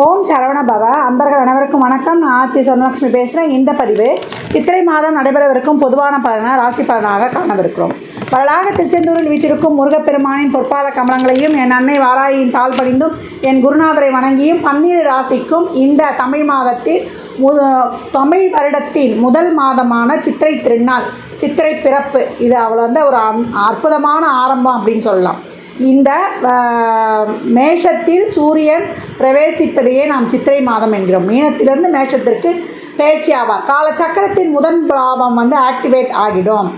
ஓம் சரவண பவ. அன்பர்கள் அனைவருக்கும் வணக்கம். நான் ஆர்த்தி சொர்ணலட்சுமி பேசுகிறேன் இந்த பதிவு சித்திரை மாதம் நடைபெறவிருக்கும் பொதுவான பலனாக ராசி பலனாக காணவிருக்கிறோம். பலனாக திருச்செந்தூரில் வீற்றிருக்கும் முருகப்பெருமானின் பொற்பாத கமலங்களையும் என் அன்னை வாராயின் தாழ் பணிந்தும் என் குருநாதரை வணங்கியும் பன்னிரு ராசிக்கும் இந்த தமிழ் மாதத்தில் மு தமிழ் வருடத்தின் முதல் மாதமான சித்திரை திருநாள் சித்திரை பிறப்பு. இது அவள் வந்து ஒரு அன்- அற்புதமான ஆரம்பம் அப்படின்னு சொல்லலாம். இந்த மேஷத்தில் சூரியன் பிரவேசிப்பதையே நாம் சித்திரை மாதம் என்கிறோம். மீனத்திலிருந்து மேஷத்திற்கு பேச்சு ஆவார். காலச்சக்கரத்தின் முதன் பாவம் வந்து ஆக்டிவேட் ஆகிடும்.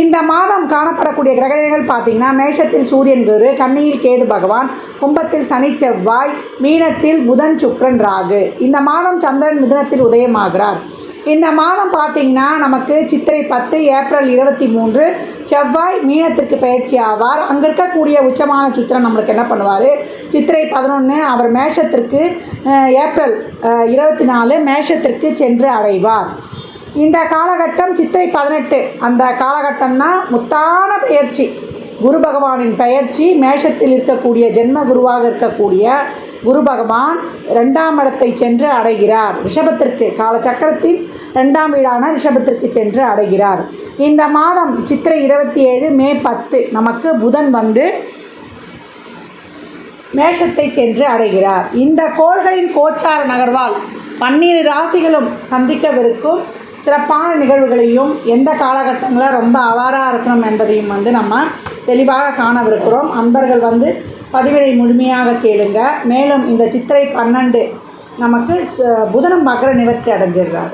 இந்த மாதம் காணப்படக்கூடிய கிரகணங்கள் பார்த்தீங்கன்னா மேஷத்தில் சூரியன் குரு கன்னியில் கேது பகவான் கும்பத்தில் சனி செவ்வாய் மீனத்தில் புதன் சுக்கிரன் ராகு. இந்த மாதம் சந்திரன் மிதுனத்தில் உதயமாகிறார். இந்த மாதம் பார்த்தீங்கன்னா நமக்கு சித்திரை பத்து ஏப்ரல் இருபத்தி மூன்று செவ்வாய் மீனத்திற்கு பயிற்சி ஆவார். அங்கே இருக்கக்கூடிய உச்சமான சித்திரம் நம்மளுக்கு என்ன பண்ணுவார்? சித்திரை பதினொன்று அவர் மேஷத்திற்கு ஏப்ரல் இருபத்தி நாலு மேஷத்திற்கு சென்று அடைவார். இந்த காலகட்டம் சித்திரை பதினெட்டு. அந்த காலகட்டம் தான் முத்தான பயிற்சி. குரு பகவானின் பயிற்சி மேஷத்தில் இருக்கக்கூடிய ஜென்ம குருவாக இருக்கக்கூடிய குரு பகவான் ரெண்டாம் இடத்தை சென்று அடைகிறார். ரிஷபத்திற்கு காலச்சக்கரத்தின் ரெண்டாம் வீடான ரிஷபத்திற்கு சென்று அடைகிறார். இந்த மாதம் சித்திரை இருபத்தி ஏழு மே பத்து நமக்கு புதன் வந்து மேஷத்தை சென்று அடைகிறார். இந்த கோள்களின் கோச்சார நகர்வால் பன்னிரு ராசிகளும் சந்திக்கவிருக்கும் சிறப்பான நிகழ்வுகளையும் எந்த காலகட்டங்களில் ரொம்ப அவாராக இருக்கணும் என்பதையும் வந்து நம்ம தெளிவாக காணவிருக்கிறோம். அன்பர்கள் வந்து பதிவினை முழுமையாக கேளுங்க. மேலும் இந்த சித்திரை பன்னெண்டு நமக்கு ச- புதனம் மகர நிவர்த்தி அடைஞ்சிடுறார்.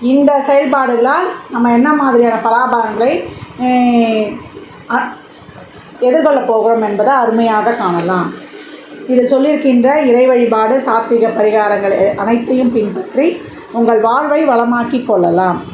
இந்த செயல்பாடுகளால் நம்ம என்ன மாதிரியான பலாபலன்களை அ- எதிர்கொள்ள போகிறோம் என்பதை அருமையாக காணலாம். இது சொல்லியிருக்கின்ற இறை வழிபாடு சாத்விக பரிகாரங்கள் அனைத்தையும் பின்பற்றி உங்கள் வாழ்வை வளமாக்கி கொள்ளலாம்.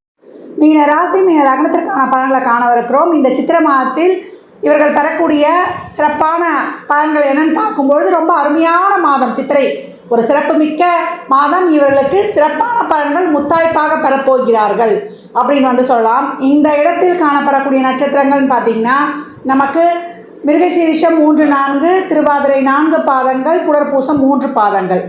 மீன ராசி மீன லக்னத்திற்கான பலன்களை காணவிருக்கிறோம். இந்த சித்திர மாதத்தில் இவர்கள் பெறக்கூடிய சிறப்பான பலன்கள் என்னன்னு பார்க்கும்பொழுது ரொம்ப அருமையான மாதம். சித்திரை ஒரு சிறப்புமிக்க மாதம். இவர்களுக்கு சிறப்பான பலன்கள் முத்தாய்ப்பாக பெறப்போகிறார்கள் அப்படின்னு வந்து சொல்லலாம். இந்த இடத்தில் காணப்படக்கூடிய நட்சத்திரங்கள்னு பார்த்திங்கன்னா நமக்கு மிருகசீரிஷம் மூன்று நான்கு திருவாதிரை நான்கு பாதங்கள் புனர்பூசம் மூன்று பாதங்கள்.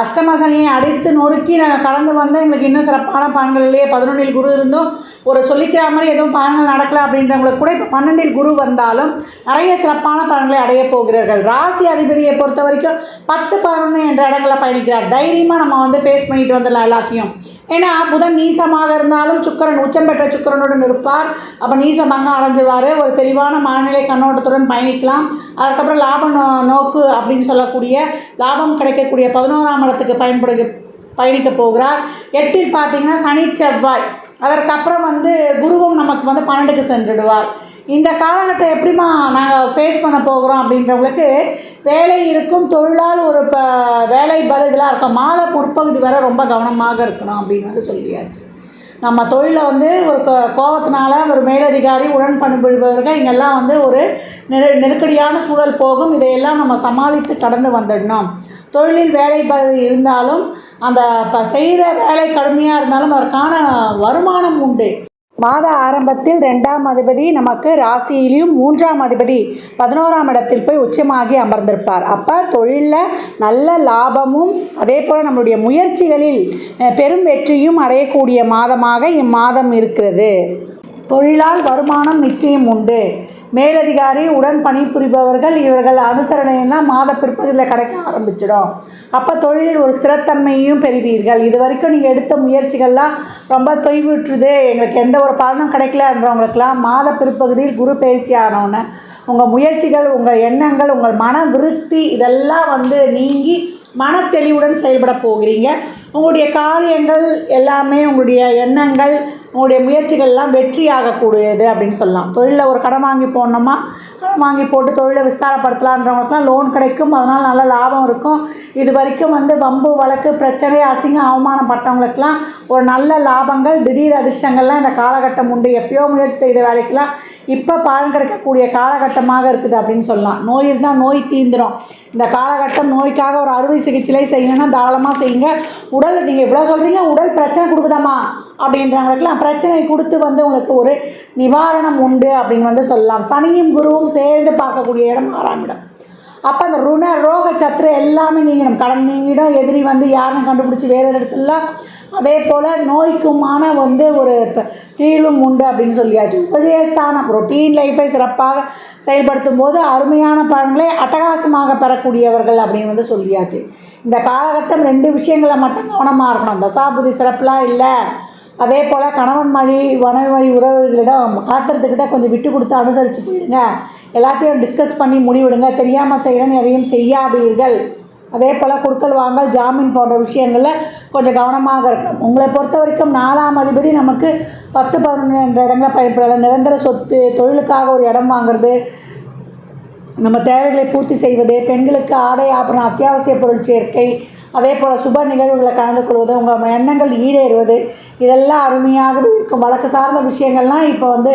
அஷ்டம சனியை அடித்து நொறுக்கி நாங்கள் கடந்து வந்தால் எங்களுக்கு இன்னும் சிறப்பான பலன்கள் இல்லையே. பதினொன்றில் குரு இருந்தும் ஒரு சொல்லிக்கிற மாதிரி எதுவும் பலன்கள் நடக்கல அப்படின்றவங்களுக்கு கூட இப்போ பன்னெண்டில் குரு வந்தாலும் நிறைய சிறப்பான பலன்களை அடைய போகிறார்கள். ராசி அதிபதியை பொறுத்த வரைக்கும் பத்து பதினொன்று என்ற இடங்களில் பயணிக்கிறார். தைரியமாக நம்ம வந்து ஃபேஸ் பண்ணிட்டு வந்துடலாம் எல்லாத்தையும். ஏன்னா புதன் நீசமாக இருந்தாலும் சுக்கிரன் உச்சம் பெற்ற சுக்கிரனுடன் இருப்பார். அப்போ நீசமாக அடைஞ்சுவார். ஒரு தெளிவான மனநிலை கண்ணோட்டத்துடன் பயணிக்கலாம். அதுக்கப்புறம் லாப நோ நோக்கு அப்படின்னு சொல்லக்கூடிய லாபம் கிடைக்கக்கூடிய பதினோராம் இடத்துக்கு பயன்படு பயணிக்க போகிறார். எட்டில் பார்த்தீங்கன்னா சனி செவ்வாய். அதற்கப்புறம் வந்து குருவும் நமக்கு வந்து பன்னெண்டுக்கு சென்றுடுவார். இந்த காலகட்டம் எப்படிம்மா நாங்கள் ஃபேஸ் பண்ண போகிறோம் அப்படின்றவங்களுக்கு வேலை இருக்கும் தொழிலால் ஒரு ப வேலை பல இதெல்லாம் இருக்கும். மாத முற்பகுதி வரை ரொம்ப கவனமாக இருக்கணும் அப்படின்னு வந்து சொல்லியாச்சு. நம்ம தொழிலை வந்து ஒரு கோ கோபத்தினால ஒரு மேலதிகாரி உடன் பணிபுரிபவர்கள் இங்கெல்லாம் வந்து ஒரு நெரு நெருக்கடியான சூழல் போகும். இதையெல்லாம் நம்ம சமாளித்து கடந்து வந்துடணும். தொழிலில் வேலை பகுதி இருந்தாலும் அந்த இப்போ செய்கிற வேலை கடுமையாக இருந்தாலும் அதற்கான வருமானம் உண்டு. மாத ஆரம்பத்தில் ரெண்டாம் அதிபதி நமக்கு ராசியிலையும் மூன்றாம் அதிபதி பதினோராம் இடத்தில் போய் உச்சமாகி அமர்ந்திருப்பார். அப்போ தொழிலில் நல்ல லாபமும் அதே போல் நம்மளுடைய முயற்சிகளில் பெரும் வெற்றியும் அடையக்கூடிய மாதமாக இம்மாதம் இருக்கிறது. தொழிலால் வருமானம் நிச்சயம் உண்டு. மேலதிகாரி உடன் பணிபுரிபவர்கள் இவர்கள் அனுசரணையெல்லாம் மாத பிற்பகுதியில் கிடைக்க ஆரம்பிச்சிடும். அப்போ தொழிலில் ஒரு ஸ்திரத்தன்மையும் பெறுவீர்கள். இது வரைக்கும் நீங்கள் எடுத்த முயற்சிகள்லாம் ரொம்ப தொய்விட்டுருது எங்களுக்கு எந்த ஒரு பலனும் கிடைக்கலன்றவங்களுக்கெல்லாம் மாத பிற்பகுதியில் குரு பயிற்சி ஆனோன்னு உங்கள் முயற்சிகள் உங்கள் எண்ணங்கள் உங்கள் மன விருத்தி இதெல்லாம் வந்து நீங்கி மன தெளிவுடன் செயல்பட போகிறீங்க. உங்களுடைய காரியங்கள் எல்லாமே உங்களுடைய எண்ணங்கள் உங்களுடைய முயற்சிகள்லாம் வெற்றியாகக்கூடியது அப்படின்னு சொல்லலாம். தொழிலில் ஒரு கடன் வாங்கி போடணுமா? கடன் வாங்கி போட்டு தொழிலை விஸ்தாரப்படுத்தலான்றவங்களுக்குலாம் லோன் கிடைக்கும். அதனால் நல்ல லாபம் இருக்கும். இது வரைக்கும் வந்து வம்பு வழக்கு பிரச்சனை அசிங்கம் அவமானப்பட்டவங்களுக்கெல்லாம் ஒரு நல்ல லாபங்கள் திடீர் அதிர்ஷ்டங்கள்லாம் இந்த காலகட்டம் உண்டு. எப்பயோ முயற்சி செய்த வேலைக்கெல்லாம் இப்போ பலன் கிடைக்கக்கூடிய காலகட்டமாக இருக்குது அப்படின்னு சொல்லலாம். நோய் இருந்தால் நோய் தீந்துடும் இந்த காலகட்டம் நோய்க்காக ஒரு அறுவை சிகிச்சையிலே செய்யணும்னா தாராளமாக செய்யுங்க. உடல் நீங்கள் இவ்வளோ சொல்கிறீங்க உடல் பிரச்சனை கொடுக்குதாம்மா. அப்படின்றாங்களுக்கெல்லாம் பிரச்சனை கொடுத்து வந்து உங்களுக்கு ஒரு நிவாரணம் உண்டு அப்படின்னு வந்து சொல்லலாம். சனியும் குருவும் சேர்ந்து பார்க்கக்கூடிய இடம் ஆறாம் இடம். அப்போ அந்த ருண ரோக சத்ரு எல்லாமே நீங்கிடும் கடன் நீங்கிடும் எதிரி வந்து யாருன்னு கண்டுபிடிச்சி வேறு இடத்துலலாம். அதே போல் நோய்க்குமான வந்து ஒரு தீர்வும் உண்டு அப்படின்னு சொல்லியாச்சு. உபதேஸ்தானம் ரொட்டீன் லைஃப்பை சிறப்பாக செயல்படுத்தும் போது அருமையான பலன்களை அட்டகாசமாக பெறக்கூடியவர்கள் அப்படின்னு வந்து சொல்லியாச்சு. இந்த காலகட்டம் ரெண்டு விஷயங்களை மட்டும் கவனமாக இருக்கணும். தசாபுதி சிறப்புலாம் இல்லை. அதே போல் கணவன் மொழி மனைவி வழி உறவுகளிடம் காத்திரத்துக்கிட்ட கொஞ்சம் விட்டு கொடுத்து அனுசரித்து போயிடுங்க. எல்லாத்தையும் டிஸ்கஸ் பண்ணி முடிவிடுங்க. தெரியாமல் செய்கிறேன்னு எதையும் செய்யாதீர்கள். அதே போல் குடுக்கல் வாங்கல் ஜாமீன் போன்ற விஷயங்களில் கொஞ்சம் கவனமாக இருக்கணும். உங்களை பொறுத்த வரைக்கும் நாலாம் அதிபதி நமக்கு பத்து பதினொன்று இடங்களை பயன்படலாம் நிரந்தர சொத்து தொழிலுக்காக ஒரு இடம் வாங்குறது நம்ம தேவைகளை பூர்த்தி செய்வது பெண்களுக்கு ஆடை அப்புறம் அத்தியாவசிய பொருள் சேர்க்கை அதே போல் சுப நிகழ்வுகளை கலந்து கொள்வது உங்கள் எண்ணங்கள் ஈடேறுவது இதெல்லாம் அருமையாக இருக்கும். வழக்கு சார்ந்த விஷயங்கள்லாம் இப்போ வந்து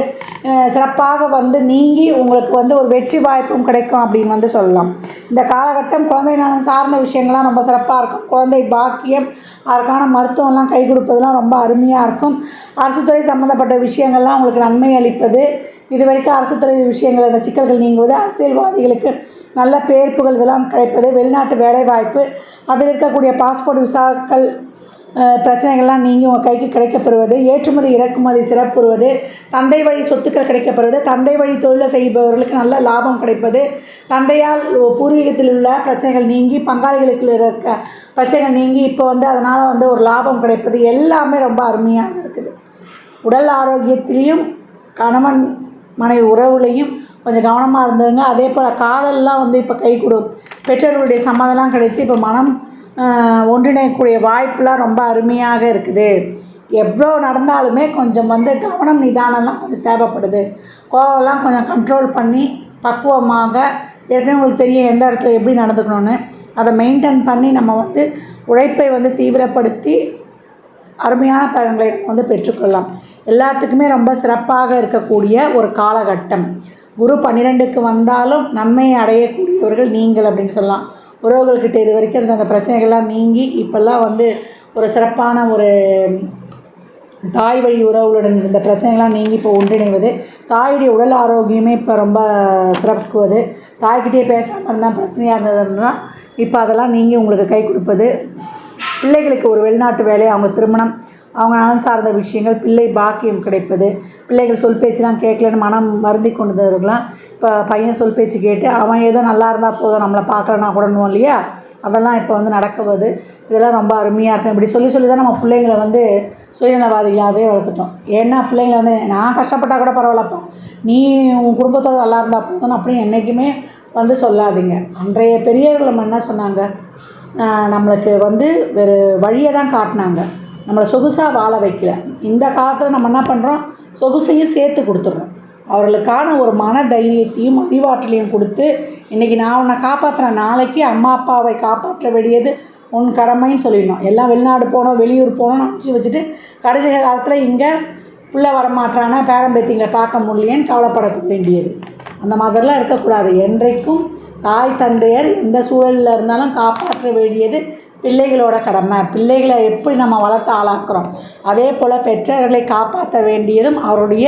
சிறப்பாக வந்து நீங்கி உங்களுக்கு வந்து ஒரு வெற்றி வாய்ப்பும் கிடைக்கும் அப்படின்னு வந்து சொல்லலாம். இந்த காலகட்டம் குழந்தை நலன் சார்ந்த விஷயங்கள்லாம் ரொம்ப சிறப்பாக இருக்கும். குழந்தை பாக்கியம் அதற்கான மருத்துவம்லாம் கை கொடுப்பதெல்லாம் ரொம்ப அருமையாக இருக்கும். அரசு துறை சம்மந்தப்பட்ட விஷயங்கள்லாம் உங்களுக்கு நன்மை அளிப்பது இது வரைக்கும் அரசு துறை விஷயங்கள் அந்த சிக்கல்கள் நீங்குவது அரசியல்வாதிகளுக்கு நல்ல பேர்ப்புகள் இதெல்லாம் கிடைப்பது வெளிநாட்டு வேலைவாய்ப்பு அதில் இருக்கக்கூடிய பாஸ்போர்ட் விசாக்கள் பிரச்சனைகள்லாம் நீங்கி உங்கள் கைக்கு கிடைக்கப்பெறுவது ஏற்றுமதி இறக்குமதி சிறப்புறுவது தந்தை வழி சொத்துக்கள் கிடைக்கப்பெறுவது தந்தை வழி தொழிலை செய்பவர்களுக்கு நல்ல லாபம் கிடைப்பது தந்தையால் பூர்வீகத்தில் உள்ள பிரச்சனைகள் நீங்கி பங்காளிகளுக்கு இருக்க பிரச்சனைகள் நீங்கி இப்போ வந்து அதனால் வந்து ஒரு லாபம் கிடைப்பது எல்லாமே ரொம்ப அருமையாக இருக்குது. உடல் ஆரோக்கியத்திலையும் கணவன் மனைவி உறவுலையும் கொஞ்சம் கவனமாக இருந்துருங்க. அதே போல் காதல்லாம் வந்து இப்போ கை கொடு பெற்றோர்களுடைய சம்மதம்லாம் கிடைத்து இப்போ மனம் ஒன்றிணையக்கூடிய வாய்ப்புலாம் ரொம்ப அருமையாக இருக்குது. எவ்வளோ நடந்தாலுமே கொஞ்சம் வந்து கவனம் நிதானம்லாம் கொஞ்சம் தேவைப்படுது. கோவம்லாம் கொஞ்சம் கண்ட்ரோல் பண்ணி பக்குவமாக ஏற்கனவே உங்களுக்கு தெரியும் எந்த இடத்துல எப்படி நடந்துக்கணும்னு. அதை மெயின்டைன் பண்ணி நம்ம வந்து உழைப்பை வந்து தீவிரப்படுத்தி அருமையான பழங்களை வந்து பெற்றுக்கொள்ளலாம். எல்லாத்துக்குமே ரொம்ப சிறப்பாக இருக்கக்கூடிய ஒரு காலகட்டம். குரு பன்னிரெண்டுக்கு வந்தாலும் நன்மையை அடையக்கூடியவர்கள் நீங்கள் அப்படின்னு சொல்லலாம். உறவுகள்கிட்ட இது வரைக்கும் இருந்த அந்த பிரச்சனைகள்லாம் நீங்கி இப்போல்லாம் வந்து ஒரு சிறப்பான ஒரு தாய் வழி உறவுகளுடன் இருந்த பிரச்சனைகள்லாம் நீங்கி இப்போ ஒன்றிணைவது தாயுடைய உடல் ஆரோக்கியமே இப்போ ரொம்ப சிறப்புக்குவது தாய்கிட்டே பேசாமல் இருந்தால் பிரச்சனையாக இருந்ததுன்னா இப்போ அதெல்லாம் நீங்கி உங்களுக்கு கை கொடுப்பது பிள்ளைகளுக்கு ஒரு வெளிநாட்டு வேலை அவங்க திருமணம் அவங்க நலன் சார்ந்த விஷயங்கள் பிள்ளை பாக்கியம் கிடைப்பது பிள்ளைகள் சொல் பேச்சுலாம் கேட்கலன்னு மனம் வருந்தி கொண்டதவர்களாம் இப்போ பையன் சொல் பேச்சு கேட்டு அவன் ஏதோ நல்லா இருந்தால் போதும் நம்மளை பார்க்கலன்னா கூடணும் இல்லையா? அதெல்லாம் இப்போ வந்து நடக்குவது இதெல்லாம் ரொம்ப அருமையாக இருக்கும் இப்படி சொல்லி சொல்லி தான் நம்ம பிள்ளைங்களை வந்து சுயநலவாதிகளாகவே வளர்த்துட்டோம். ஏன்னா பிள்ளைங்களை வந்து நான் கஷ்டப்பட்டால் கூட பரவாயில்லப்பா. நீ உன் குடும்பத்தோடு நல்லா இருந்தால் போதும் அப்படின்னு என்றைக்குமே வந்து சொல்லாதீங்க. அன்றைய பெரியவர்கள் நம்ம என்ன சொன்னாங்க? நம்மளுக்கு வந்து வேறு வழியை தான் காட்டினாங்க. நம்மளை சொகுசாக வாழ வைக்கல. இந்த காலத்தில் நம்ம என்ன பண்ணுறோம் சொகுசையும் சேர்த்து கொடுத்துட்றோம். அவர்களுக்கான ஒரு மன தைரியத்தையும் அறிவாற்றலையும் கொடுத்து இன்றைக்கி நான் உன்னை காப்பாற்றுறேன் நாளைக்கு அம்மா அப்பாவை காப்பாற்ற வேண்டியது உன் கடமைன்னு சொல்லிடணும். எல்லாம் வெளிநாடு போனோம் வெளியூர் போனோம்னு அனுப்பிச்சு வச்சுட்டு கடைசி காலத்தில் இங்கே புள்ள வரமாட்டானா பேரம்பேத்திங்களை பார்க்க முடியலேன்னு கவலைப்பட வேண்டியது. அந்த மாதிரிலாம் இருக்கக்கூடாது. என்றைக்கும் தாய் தந்தையர் எந்த சூழலில் இருந்தாலும் காப்பாற்ற வேண்டியது பிள்ளைகளோட கடமை. பிள்ளைகளை எப்படி நம்ம வளர்த்து ஆளாக்குறோம். அதே போல் பெற்றோர்களை காப்பாற்ற வேண்டியதும் அவருடைய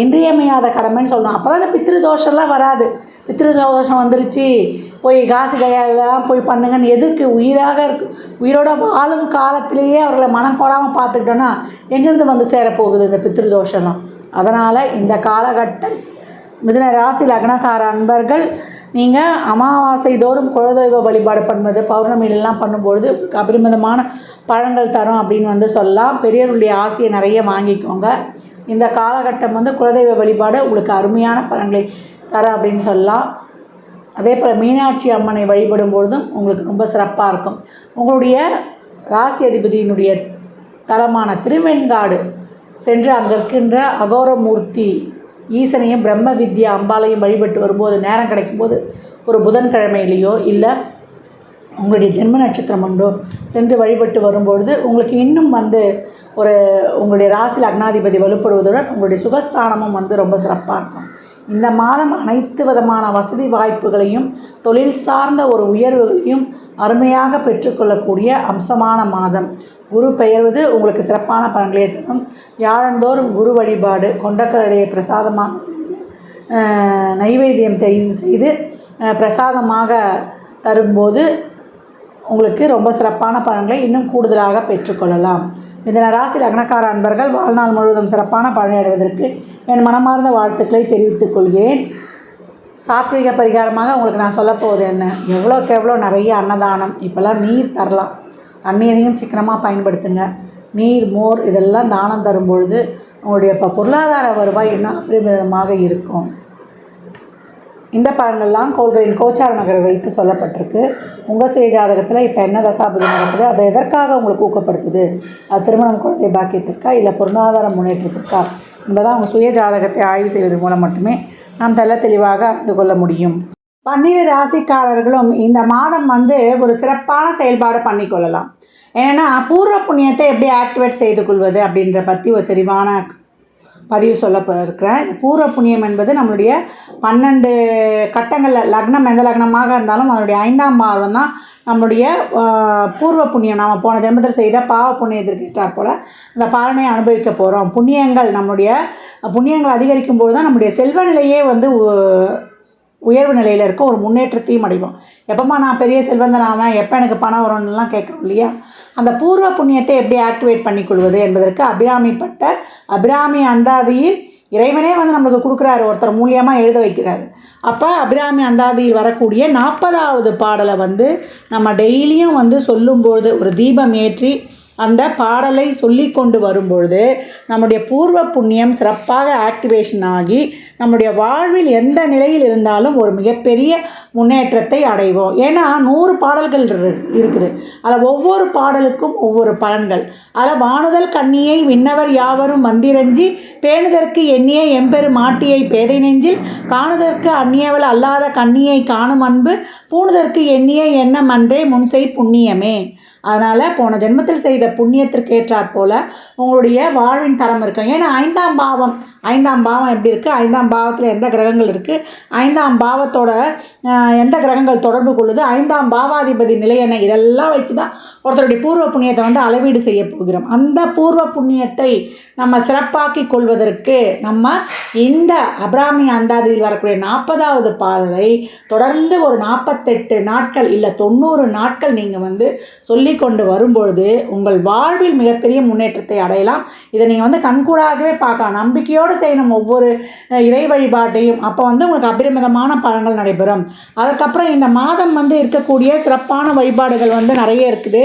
இன்றியமையாத கடமைன்னு சொல்லணும் அப்போ தான் இந்த பித்ருதோஷம்லாம் வராது. பித்திருதோஷம் வந்துருச்சு. போய் காசு கையாலெல்லாம் போய் பண்ணுங்கன்னு எதுக்கு? உயிராக இருக்கு. உயிரோட வாழும் காலத்திலேயே அவர்களை மனம் கோடாமல் பார்த்துக்கிட்டோன்னா எங்கேருந்து வந்து சேரப்போகுது இந்த பித்ரு தோஷம்லாம் அதனால் இந்த காலகட்டம் மிதுன ராசி லக்னக்கார அன்பர்கள் நீங்கள் அமாவாசை தோறும் குலதெய்வ வழிபாடு பண்ணுவது பௌர்ணமியிலலாம் பண்ணும்பொழுது அபரிமிதமான பழங்கள் தரும் அப்படின்னு வந்து சொல்லலாம். பெரியவருடைய ஆசையை நிறைய வாங்கிக்கோங்க. இந்த காலகட்டம் வந்து குலதெய்வ வழிபாடு உங்களுக்கு அருமையான பலன்களை தர அப்படின்னு சொல்லலாம். அதே போல் மீனாட்சி அம்மனை வழிபடும் பொழுதும் உங்களுக்கு ரொம்ப சிறப்பாக இருக்கும். உங்களுடைய ராசி அதிபதியினுடைய தலமான திருவெண்காடு சென்று அங்கே இருக்கின்ற அகோரமூர்த்தி ஈசனையும் பிரம்ம வித்யா அம்பாளையும் வழிபட்டு வரும்போது நேரம் கிடைக்கும்போது ஒரு புதன்கிழமையிலேயோ இல்லை உங்களுடைய ஜென்ம நட்சத்திரம் ஒன்றோ சென்று வழிபட்டு வரும்பொழுது உங்களுக்கு இன்னும் வந்து ஒரு உங்களுடைய ராசியில் அக்னாதிபதி வலுப்படுவதுடன் உங்களுடைய சுகஸ்தானமும் வந்து ரொம்ப சிறப்பாக இருக்கும். இந்த மாதம் அனைத்து விதமான வசதி வாய்ப்புகளையும் தொழில் சார்ந்த ஒரு உயர்வுகளையும் அருமையாக பெற்றுக்கொள்ளக்கூடிய அம்சமான மாதம். குரு பெயர்வது உங்களுக்கு சிறப்பான பலன்களை தரும். யாழந்தோறும் குரு வழிபாடு கொண்டக்கரடையை பிரசாதமாக செய்து நைவேத்தியம் செய்து பிரசாதமாக தரும்போது உங்களுக்கு ரொம்ப சிறப்பான பலன்களை இன்னும் கூடுதலாக பெற்றுக்கொள்ளலாம். மிதன ராசி லக்னக்கார அன்பர்கள் வாழ்நாள் முழுவதும் சிறப்பான பலனை அடைவதற்கு என் மனமார்ந்த வாழ்த்துக்களை தெரிவித்துக் கொள்கிறேன். சாத்விக பரிகாரமாக உங்களுக்கு நான் சொல்லப்போவது என்ன? எவ்வளோக்கு எவ்வளோ நிறைய அன்னதானம் இப்போல்லாம் நீர் தரலாம். தண்ணீரையும் சிக்கனமாக பயன்படுத்துங்க. நீர் மோர் இதெல்லாம் தானம் தரும் பொழுது உங்களுடைய இப்போ பொருளாதார வருவாய் இன்னும் அபரிமிதமாக இருக்கும். இந்த பலன்கள்லாம் கோள்களின் கோச்சார நகரை வைத்து சொல்லப்பட்டிருக்கு. உங்கள் சுய ஜாதகத்தில் இப்போ என்ன தசாபதி நடக்குது? அதை எதற்காக உங்களுக்கு ஊக்கப்படுத்துது? அது திருமணம் குழந்தை பாக்கியத்திற்கா இல்லை பொருளாதார முன்னேற்றத்திற்கா? என்பதான் உங்கள் சுய ஜாதகத்தை ஆய்வு செய்வதன் மூலம் மட்டுமே நாம் தெல்ல தெளிவாக அறிந்து கொள்ள முடியும். பன்னிரு ராசிக்காரர்களும் இந்த மாதம் வந்து ஒரு சிறப்பான செயல்பாடு பண்ணிக்கொள்ளலாம் ஏன்னா பூர்வ புண்ணியத்தை எப்படி ஆக்டிவேட் செய்து கொள்வது அப்படின்ற பற்றி ஒரு தெளிவான பதிவு சொல்ல இருக்கிறேன் இந்த பூர்வ புண்ணியம் என்பது நம்மளுடைய பன்னெண்டு கட்டங்களில் லக்னம் எந்த லக்னமாக இருந்தாலும் அதனுடைய ஐந்தாம் பாவம் தான் நம்மளுடைய பூர்வ புண்ணியம். நம்ம போன ஜென்மத்தில் செய்த பாவ புண்ணியத்திற்கு ஏற்றாற் போல் அந்த பாலனை அனுபவிக்க போகிறோம் புண்ணியங்கள் நம்முடைய புண்ணியங்கள் அதிகரிக்கும் போது தான் நம்முடைய செல்வ நிலையே வந்து உயர்வு நிலையில் இருக்க ஒரு முன்னேற்றத்தையும் அடைவோம். எப்போம்மா நான் பெரிய செல்வந்தன் எப்போ எனக்கு பணம் வரும்னுலாம் கேட்குறோம் இல்லையா? அந்த பூர்வ புண்ணியத்தை எப்படி ஆக்டிவேட் பண்ணிக்கொள்வது என்பதற்கு அபிராமி பட்டர் அபிராமி அந்தாதியில் இறைவனே வந்து நம்மளுக்கு கொடுக்குறாரு. ஒருத்தர் மூலியமாக எழுத வைக்கிறாரு. அப்போ அபிராமி அந்தாதியில் வரக்கூடிய நாற்பதாவது பாடலை வந்து நம்ம டெய்லியும் வந்து சொல்லும்போது ஒரு தீபம் ஏற்றி அந்த பாடலை சொல்லி கொண்டு வரும்பொழுது நம்முடைய பூர்வ புண்ணியம் சிறப்பாக ஆக்டிவேஷன் ஆகி நம்முடைய வாழ்வில் எந்த நிலையில் இருந்தாலும் ஒரு மிகப்பெரிய முன்னேற்றத்தை அடைவோம். ஏன்னா நூறு பாடல்கள் இரு- இருக்குது. அதில் ஒவ்வொரு பாடலுக்கும் ஒவ்வொரு பலன்கள். அதில் வானுதல் கண்ணியை விண்ணவர் யாவரும் வந்திரஞ்சி பேணுதற்கு எண்ணிய எம்பெரு மாட்டியை பேதை நெஞ்சில் காணுதற்கு அந்நியவள் அல்லாத கண்ணியை காணும் அன்பு பூணுதற்கு எண்ணிய எண்ணம் அன்றே முன்செய் புண்ணியமே. அதனால் போன ஜென்மத்தில் செய்த புண்ணியத்திற்கு ஏற்றாற் போல் உங்களுடைய வாழ்வின் தரம் இருக்கும். ஏன்னா ஐந்தாம் பாவம் ஐந்தாம் பாவம் எப்படி இருக்குது ஐந்தாம் பாவத்தில் எந்த கிரகங்கள் இருக்குது ஐந்தாம் பாவத்தோட எந்த கிரகங்கள் தொடர்பு கொள்ளுது? ஐந்தாம் பாவாதிபதி நிலை என்ன? இதெல்லாம் வச்சு தான் ஒருத்தருடைய பூர்வ புண்ணியத்தை வந்து அளவீடு செய்ய போகிறோம். அந்த பூர்வ புண்ணியத்தை நம்ம சிறப்பாக்கி கொள்வதற்கு நம்ம இந்த அபிராமி அந்தாதியில் வரக்கூடிய நாற்பதாவது பாடலை தொடர்ந்து ஒரு நாற்பத்தெட்டு நாட்கள் இல்லை தொண்ணூறு நாட்கள் நீங்கள் வந்து சொல்லி கொண்டு வரும்பொழுது உங்கள் வாழ்வில் மிகப்பெரிய முன்னேற்றத்தை அடையலாம். இதை நீங்கள் வந்து கண்கூடாகவே பார்க்கலாம். நம்பிக்கையோடு செய்யணும் ஒவ்வொரு இறை வழிபாட்டையும். அப்போ வந்து உங்களுக்கு அபரிமிதமான பலன்கள் நடைபெறும். அதுக்கப்புறம் இந்த மாதம் வந்து இருக்கக்கூடிய சிறப்பான வழிபாடுகள் வந்து நிறைய இருக்குது.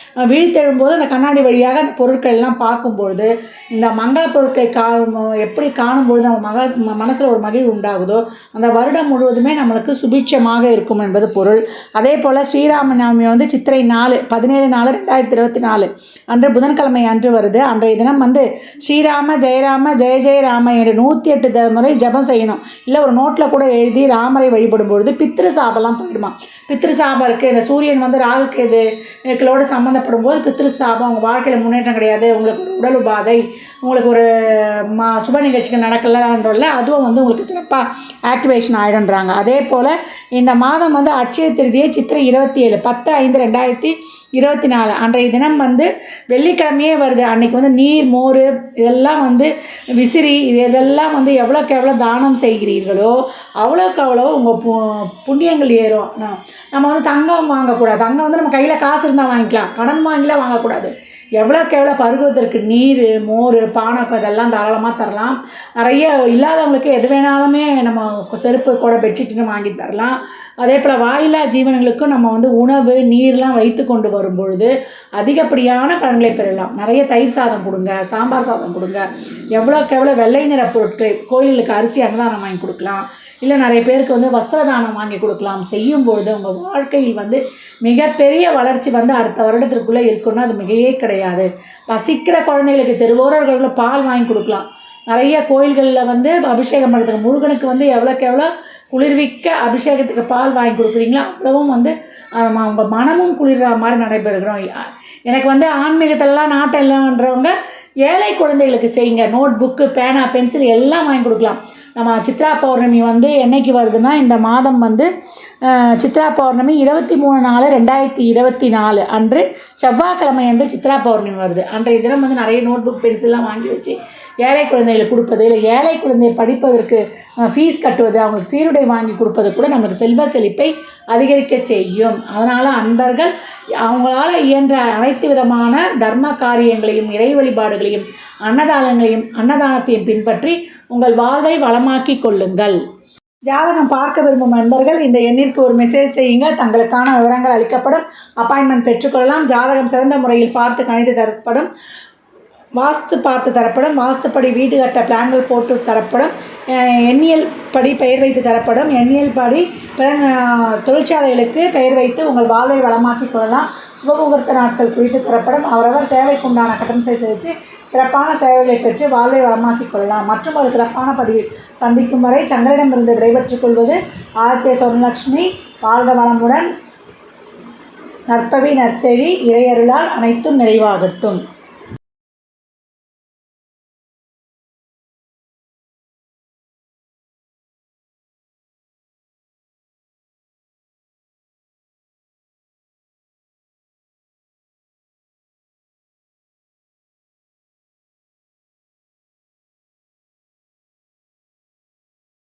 விழித்தெழும்போது அந்த கண்ணாடி வழியாக அந்த பொருட்கள் எல்லாம் பார்க்கும்பொழுது இந்த மங்கள பொருட்களை கா எப்படி காணும்பொழுது நம்ம மக ம- ஒரு மகிழ்வு உண்டாகுதோ அந்த வருடம் முழுவதுமே நம்மளுக்கு சுபிட்சமாக இருக்கும் என்பது பொருள். அதே போல் ஸ்ரீராம நவமி வந்து சித்திரை நாலு பதினேழு நாலு ரெண்டாயிரத்தி இருபத்தி நாலு. அன்று புதன்கிழமை அன்று வருது. அன்றைய தினம் வந்து ஸ்ரீராம ஜெயராம ஜெய ஜெயராம என்று நூற்றி எட்டு த- முறை ஜெபம் செய்யணும். இல்லை ஒரு நோட்டில் கூட எழுதி ராமரை வழிபடும் பொழுது பித்திரு சாபெல்லாம் போயிடுமா பித்ரு சாபம் இருக்குது இந்த சூரியன் வந்து ராகு இது களோடு சம்மந்தப்படும் போது பித்ரு சாபம் உங்கள் வாழ்க்கையில் முன்னேற்றம் கிடையாது. உங்களுக்கு ஒரு உடல் உபாதை உங்களுக்கு ஒரு மா சுப நிகழ்ச்சிகள் நடக்கலன்றல அதுவும் வந்து உங்களுக்கு சிறப்பாக ஆக்டிவேஷன் ஆகிடுன்றாங்க அதே போல் இந்த மாதம் வந்து அட்சய திருதியை சித்திரை இருபத்தி ஏழு பத்து ஐந்து ரெண்டாயிரத்தி இருபத்தி நாலு அன்றைய தினம் வந்து வெள்ளிக்கிழமையே வருது. அன்றைக்கி வந்து நீர் மோர் இதெல்லாம் வந்து விசிறி இது இதெல்லாம் வந்து எவ்வளோக்கு எவ்வளோ தானம் செய்கிறீர்களோ அவ்வளோக்கு அவ்வளோ உங்கள் பு புண்ணியங்கள் ஏறும். நம்ம வந்து தங்கம் வாங்கக்கூடாது. தங்கம் வந்து நம்ம கையில் காசு இருந்தால் வாங்கிக்கலாம். கடன் வாங்கிலாம் வாங்கக்கூடாது. எவ்வளோக்கு எவ்வளோ பருகுவதற்கு நீர் மோர் பானக்கம் இதெல்லாம் தாராளமாக தரலாம். நிறைய இல்லாதவங்களுக்கு எது வேணாலுமே நம்ம செருப்பு கூட பெட்ஷீட்டுன்னு வாங்கி தரலாம். அதே போல் வாயில்லா ஜீவனங்களுக்கும் நம்ம வந்து உணவு நீர்லாம் வைத்து கொண்டு வரும் பொழுது அதிகப்படியான பலன்களை பெறலாம். நிறைய தயிர் சாதம் கொடுங்க சாம்பார் சாதம் கொடுங்க. எவ்வளோக்கு எவ்வளோ வெள்ளை நிற பொருட்கள் கோயிலுக்கு அரிசி அன்னதானம் வாங்கி கொடுக்கலாம். இல்லை நிறைய பேருக்கு வந்து வஸ்திரதானம் வாங்கி கொடுக்கலாம். செய்யும் பொழுது உங்கள் வாழ்க்கையில் வந்து மிகப்பெரிய வளர்ச்சி வந்து அடுத்த வருடத்திற்குள்ளே இருக்குன்னா அது மிகையே கிடையாது. பசிக்கிற குழந்தைகளுக்கு தெருவோரர்களுக்கு பால் வாங்கி கொடுக்கலாம். நிறைய கோயில்களில் வந்து அபிஷேகம் பண்ணுறதுக்கு முருகனுக்கு வந்து எவ்வளோக்கு எவ்வளோ குளிர்விக்க அபிஷேகத்துக்கு பால் வாங்கி கொடுக்குறீங்களோ அவ்வளவும் வந்து அவங்க மனமும் குளிர்ற மாதிரி நடைபெறுகிறோம். எனக்கு வந்து ஆன்மீகத்திலலாம் நாட்டம் இல்லைன்றவங்க ஏழை குழந்தைகளுக்கு செய்யுங்க. நோட் புக்கு பேனா பென்சில் எல்லாம் வாங்கி கொடுக்கலாம். நம்ம சித்ரா பௌர்ணமி வந்து என்றைக்கு வருதுன்னா இந்த மாதம் வந்து சித்ரா பௌர்ணமி இருபத்தி மூணு நாலு ரெண்டாயிரத்தி இருபத்தி நாலு அன்று செவ்வாய்க்கிழமை அன்று சித்ரா பௌர்ணமி வருது. அன்றைய தினம் வந்து நிறைய நோட் புக் பென்சில்லாம் வாங்கி வச்சு ஏழை குழந்தைகளை கொடுப்பது இல்லை ஏழை குழந்தையை படிப்பதற்கு ஃபீஸ் கட்டுவது அவங்களுக்கு சீருடை வாங்கி கொடுப்பது கூட நமக்கு செல்வ செழிப்பை அதிகரிக்க செய்யும். அதனால் அன்பர்கள் அவங்களால் இயன்ற அனைத்து விதமான தர்ம காரியங்களையும் இறை வழிபாடுகளையும் அன்னதானங்களையும் அன்னதானத்தையும் பின்பற்றி உங்கள் வாழ்வை வளமாக்கி கொள்ளுங்கள். ஜாதகம் பார்க்க விரும்பும் நண்பர்கள் இந்த எண்ணிற்கு ஒரு மெசேஜ் செய்யுங்க தங்களுக்கான விவரங்கள் அளிக்கப்படும். அப்பாயின்மெண்ட் பெற்றுக்கொள்ளலாம். ஜாதகம் சிறந்த முறையில் பார்த்து கணித்து தரப்படும். வாஸ்து பார்த்து தரப்படும். வாஸ்துப்படி வீடு கட்ட பிளான்கள் போட்டு தரப்படும். எண்ணியல் படி பெயர் வைத்து தரப்படும். எண்ணியல் படி பிற தொழிற்சாலைகளுக்கு பெயர் வைத்து உங்கள் வாழ்வை வளமாக்கிக் கொள்ளலாம். சுபமுகூர்த்த நாட்கள் குறித்து தரப்படும். அவரவர் சேவைக்குண்டான கட்டணத்தை செலுத்தி சிறப்பான சேவைகளை பெற்று வாழ்வை வளமாக்கிக் கொள்ளலாம். மற்றும் ஒரு சிறப்பான பதிவில் சந்திக்கும் வரை தங்களிடமிருந்து விடைபெற்றுக் கொள்வது ஆதித்ய சொர்ணலட்சுமி வாழ்க வளமுடன். நற்பவி நற்செழி இறையருளால் அனைத்தும் நிறைவாகட்டும்.